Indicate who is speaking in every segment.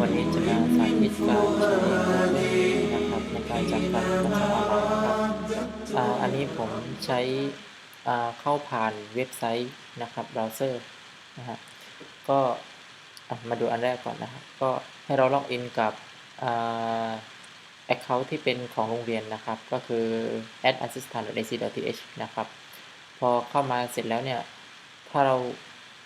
Speaker 1: วันนี้จะมาสาธิตการใช้นะครับในการจัดการประชาออนะครับอันนี้ผมใช้เข้าผ่านเว็บไซต์นะครับเบราว์เซอร์นะฮะก็มาดูอันแรกก่อนนะครับก็ให้เราล็อกอินกับอ่า Account ที่เป็นของโรงเรียนนะครับ ก็คือ adassistant.ac.th นะครับ พอเข้ามาเสร็จแล้วเนี่ย ถ้าเรา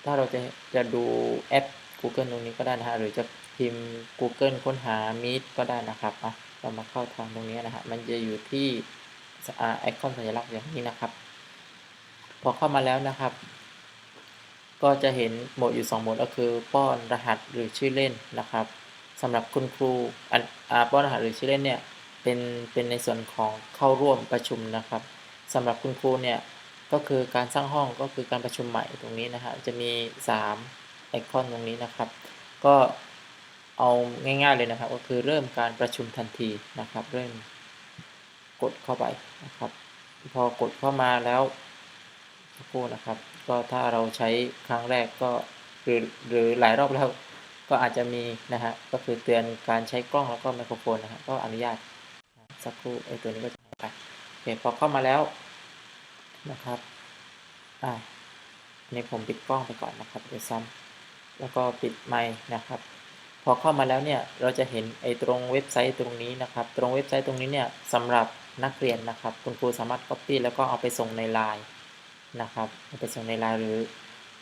Speaker 1: ถ้าเราจะจะดูแอป Google ตรงนี้ก็ได้นะฮะหรือจะพิมพ์ Google ค้นหา Meet ก็ได้นะครับอะเรามาเข้าทางตรงนี้นะฮะมันจะอยู่ที่ไอคอนสัญลักษณ์อย่างนี้นะครับ พอเข้ามาแล้วนะครับ ก็จะเห็นโหมดอยู่ 2โหมดก็คือป้อนรหัสหรือชื่อเล่นนะครับสำหรับคุณครูอันอาป้อนรหัสหรือชื่อเล่นเนี่ยเป็นเป็นในส่วนของเข้าร่วมประชุมนะครับสำหรับคุณครูเนี่ยก็คือการสร้างห้องก็คือการประชุมใหม่ตรงนี้นะฮะจะมี 3 ไอคอนตรงนี้นะครับ ก็เอาง่ายๆเลยนะครับ ก็คือเริ่มการประชุมทันทีนะครับ เริ่มกดเข้าไปนะครับ พอกดเข้ามาแล้วสักครู่นะครับ ก็ถ้าเราใช้ครั้งแรกก็หรือหรือหลายรอบแล้วก็อาจจะมีนะฮะก็คือเตือนการใช้กล้องแล้วก็ไมโครโฟนนะฮะก็อนุญาตสักครู่ไอ้ตัวนี้ก็จะหายไปโอเคพอเข้ามาแล้วนะครับอ่าอันผมปิดกล้องไปก่อนนะครับเดี๋ยวซ้ำ แล้วก็ปิดไมค์นะครับ พอเข้ามาแล้วเนี่ยเราจะเห็นไอ้ตรงเว็บไซต์ตรงนี้นะครับ ตรงเว็บไซต์ตรงนี้เนี่ยสำหรับนักเรียนนะครับ คุณครูสามารถ copy แล้วก็เอาไปส่งในไลน์นะครับเอาไปส่งในไลน์หรือ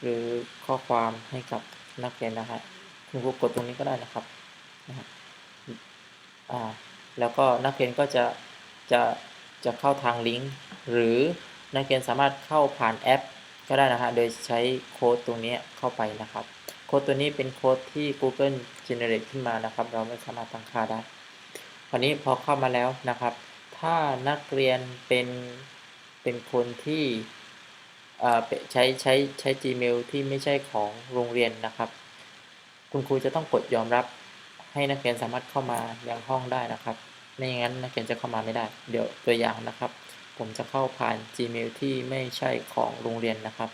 Speaker 1: หรือข้อความให้กับนักเรียนนะฮะคุณครูกดตรงนี้ก็ได้นะครับนะฮะอ่าแล้วก็นักเรียนก็จะจะจะเข้าทางลิงก์หรือนักเรียนสามารถเข้าผ่านแอป ก็ได้นะฮะโดยใช้โค้ดตรงนี้เข้าไปนะครับ โค้ดตัวนี้เป็นโค้ดที่ Google generate ขึ้นมานะครับ เราไม่สามารถตั้งค่าได้คราวนี้พอเข้ามาแล้วนะครับ ถ้านักเรียนเป็นเป็นคนที่ใช้ใช้ใช้ Gmail ที่ไม่ใช่ของโรงเรียนนะครับ คุณครูจะต้องกดยอมรับให้นักเรียนสามารถเข้ามายังห้องได้นะครับไม่อย่างนั้นนักเรียนจะเข้ามาไม่ได้ เดี๋ยวตัวอย่างนะครับ ผมจะเข้าผ่าน Gmail ที่ไม่ใช่ของโรงเรียนนะครับ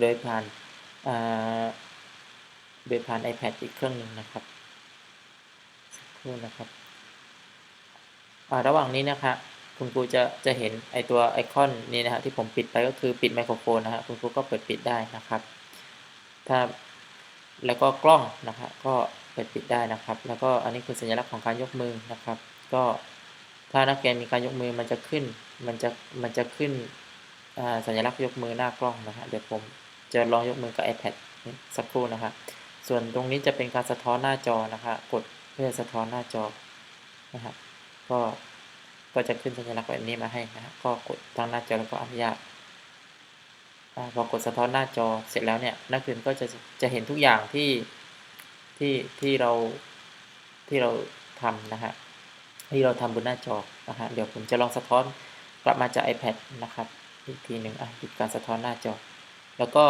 Speaker 1: โดยผ่าน โดยผ่าน iPad อีกเครื่องหนึ่งนะครับสักครู่นะครับระหว่างนี้นะครับคุณครูจะจะเห็นไอตัวไอคอนนี้นะฮะที่ผมปิดไปก็คือปิดไมโครโฟนนะฮะคุณครูก็เปิดปิดได้นะครับ ถ้าแล้วก็กล้องนะครับก็เปิดปิดได้นะครับ แล้วก็อันนี้คือสัญลักษณ์ของการยกมือนะครับ ก็ถ้านักเรียนมีการยกมือมันจะขึ้น มันจะมันจะขึ้นสัญลักษณ์ยกมือหน้ากล้องนะฮะเดี๋ยวผมจะลองยกมือกับ iPad สักครู่นะครับ ส่วนตรงนี้จะเป็นการสะท้อนหน้าจอนะครับกดเพื่อสะท้อนหน้าจอนะครับก็ก็จะขึ้นสัญลักษณ์แบบนี้มาให้นะครับก็กดทางหน้าจอแล้วก็อนุญาตพอกดสะท้อนหน้าจอเสร็จแล้วเนี่ยนักเรียนก็จะจะเห็นทุกอย่างที่ที่ที่เราที่เราทำนะฮะที่เราทำบนหน้าจอนะฮะเดี๋ยวผมจะลองสะท้อนกลับมาจาก iPad นะครับอีกทีหนึ่งอะหยุดการสะท้อนหน้าจอ แล้วก็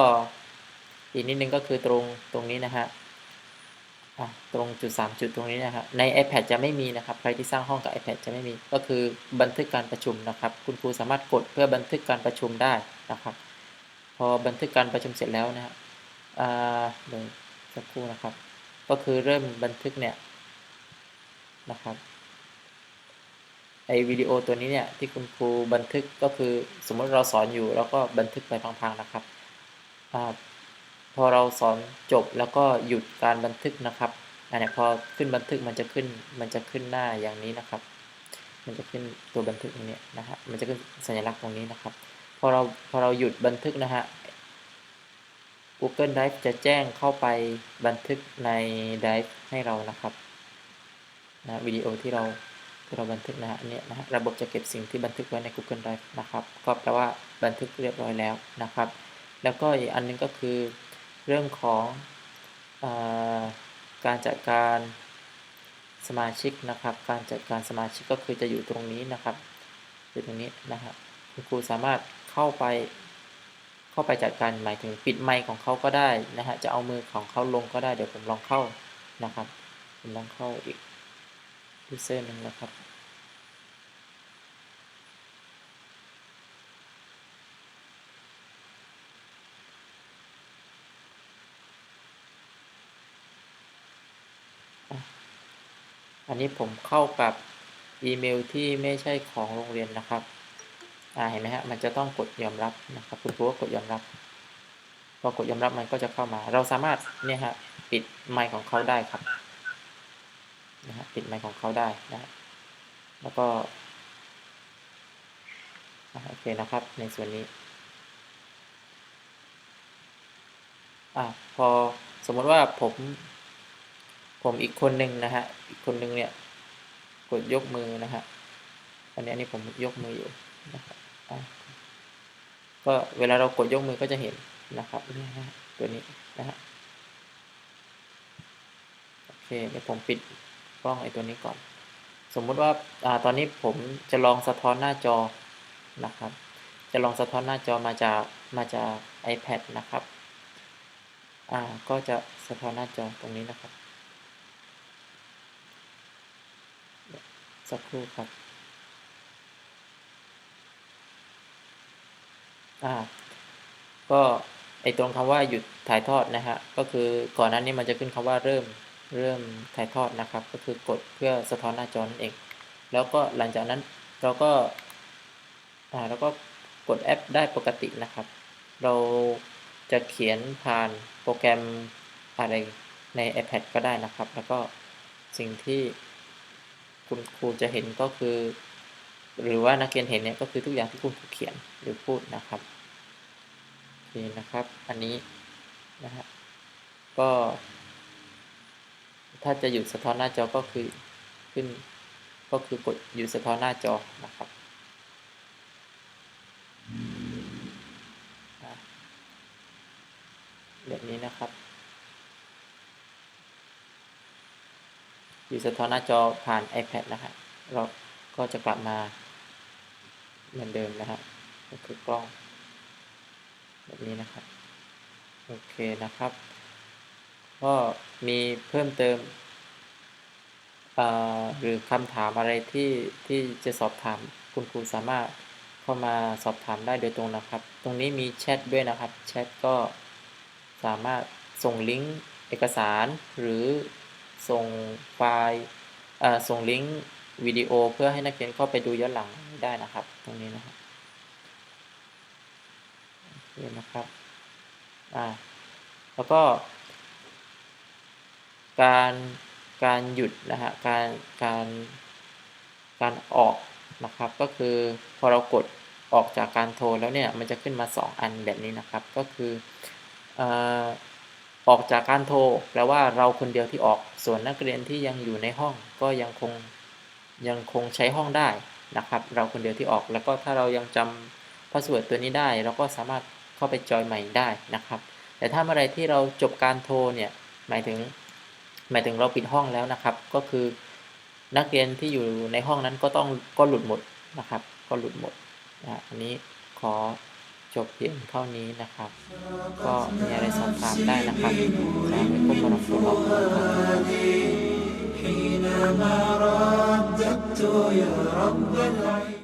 Speaker 1: อีกนิดนึงก็คือตรงตรงนี้นะฮะตรงจุด 3 จุดตรงนี้นะครับใน iPad จะไม่มีนะครับ ใครที่สร้างห้องกับ iPad จะไม่มี ก็คือบันทึกการประชุมนะครับ คุณครูสามารถกดเพื่อบันทึกการประชุมได้นะครับ พอบันทึกการประชุมเสร็จแล้วนะฮะเดี๋ยวสักครู่นะครับ ก็คือเริ่มบันทึกเนี่ยนะครับไอวิดีโอตัวนี้เนี่ยที่คุณครูบันทึกก็คือสมมติเราสอนอยู่ แล้วก็บันทึกไปพังๆนะครับ พอเราสอนจบแล้วก็หยุดการบันทึกนะครับอันนี้พอขึ้นบันทึกมันจะขึ้นมันจะขึ้นหน้าอย่างนี้นะครับ มันจะขึ้นตัวบันทึกตรงนี้นะฮะมันจะขึ้นสัญลักษณ์ตรงนี้นะครับ พอเราพอเราหยุดบันทึกนะฮะ Google Drive จะแจ้งเข้าไปบันทึกใน Drive ให้เรานะครับนะวิดีโอที่เราที่เราบันทึกนะฮะอันนี้นะฮะระบบจะเก็บสิ่งที่บันทึกไว้ใน Google Drive นะครับ ก็แปลว่าบันทึกเรียบร้อยแล้วนะครับ แล้วก็อีกอันนึงก็คือ เรื่องของอการจัดการสมาชิกนะครับ การจัดการสมาชิกก็คือจะอยู่ตรงนี้นะครับอยู่ตรงนี้นะครับคุณครูสามารถเข้าไปเข้าไปจัดการหมายถึงปิดไมค์ของเขาก็ได้นะฮะจะเอามือของเขาลงก็ได้เดี๋ยวผมลองเข้านะครับผมลองเข้าอีกยูเซอร์หนึ่งนะครับ อันนี้ผมเข้ากับอีเมลที่ไม่ใช่ของโรงเรียนนะครับ อ่าเห็นไหมฮะ มันจะต้องกดยอมรับนะครับคุณครูก็กดยอมรับ พอกดยอมรับมันก็จะเข้ามา เราสามารถเนี่ยฮะปิดไมค์ของเขาได้ครับ นะฮะปิดไมค์ของเขาได้นะฮะแล้วก็โอเคนะครับ ในส่วนนี้ อะพอสมมติว่าผม ผมอีกคนหนึ่งนะฮะ อีกคนหนึ่งเนี่ย กดยกมือนะฮะอันนี้อันนี้ผมยกมืออยู่นะครับก็เวลาเรากดยกมือก็จะเห็นนะครับนี่ฮะตัวนี้นะฮะโอเคเดี๋ยวผมปิดกล้องไอ้ตัวนี้ก่อน สมมุติว่าอ่าตอนนี้ผมจะลองสะท้อนหน้าจอนะครับ จะลองสะท้อนหน้าจอมาจากมาจาก iPad นะครับอ่าก็จะสะท้อนหน้าจอตรงนี้นะครับ สักครู่ครับอ่าก็ไอตรงคำว่าหยุดถ่ายทอดนะฮะก็คือก่อนหน้านี้มันจะขึ้นคำว่าเริ่มเริ่มถ่ายทอดนะครับ ก็คือกดเพื่อสะท้อนหน้าจอนั่นเอง แล้วก็หลังจากนั้นเราก็อ่าแล้วก็กดแอปได้ปกตินะครับ เราจะเขียนผ่านโปรแกรมอะไรใน iPad ก็ได้นะครับ แล้วก็สิ่งที่ คุณครูจะเห็นก็คือ หรือว่านักเรียนเห็นเนี่ยก็คือทุกอย่างที่คุณครูเขียนหรือพูดนะครับโอเคนะครับ อันนี้นะฮะก็ ถ้าจะหยุดสะท้อนหน้าจอก็คือขึ้น ก็คือกดหยุดสะท้อนหน้าจอนะครับแบบนี้นะครับ อยู่สะท้อนหน้าจอผ่าน iPad นะฮะเราก็จะกลับมาเหมือนเดิมนะฮะก็คือกล้อง แบบนี้นะครับ โอเคนะครับ ก็มีเพิ่มเติมหรือคำถามอะไรที่ที่จะสอบถามคุณครูสามารถเข้ามาสอบถามได้โดยตรงนะครับ ตรงนี้มีแชทด้วยนะครับ แชทก็สามารถส่งลิงก์เอกสารหรือ ส่งไฟล์ส่งลิงก์วิดีโอเพื่อให้นักเรียนเข้าไปดูย้อนหลังได้นะครับ ตรงนี้นะครับโอเคนะครับอ่าแล้วก็ การการหยุดนะฮะการการการออกนะครับ ก็คือพอเรากดออกจากการโทรแล้วเนี่ยมันจะขึ้นมา 2 อันแบบนี้นะครับ ก็คืออ่ ออกจากการโทรแปลว่าเราคนเดียวที่ออก ส่วนนักเรียนที่ยังอยู่ในห้องก็ยังคงยังคงใช้ห้องได้นะครับ เราคนเดียวที่ออก แล้วก็ถ้าเรายังจำพาสเวิร์ดตัวนี้ได้ เราก็สามารถเข้าไปจอยใหม่ได้นะครับ แต่ถ้าเมื่อไรที่เราจบการโทรเนี่ยหมายถึง หมายถึงเราปิดห้องแล้วนะครับ ก็คือ นักเรียนที่อยู่ในห้องนั้นก็ต้องก็หลุดหมดนะครับ ก็หลุดหมดอันนี้ขอ จบเพียงเท่านี้นะครับ ก็มีอะไรสอบถามได้นะครับสามอะลัยกุมวะเราะห์มะตุลลอฮ์วะบ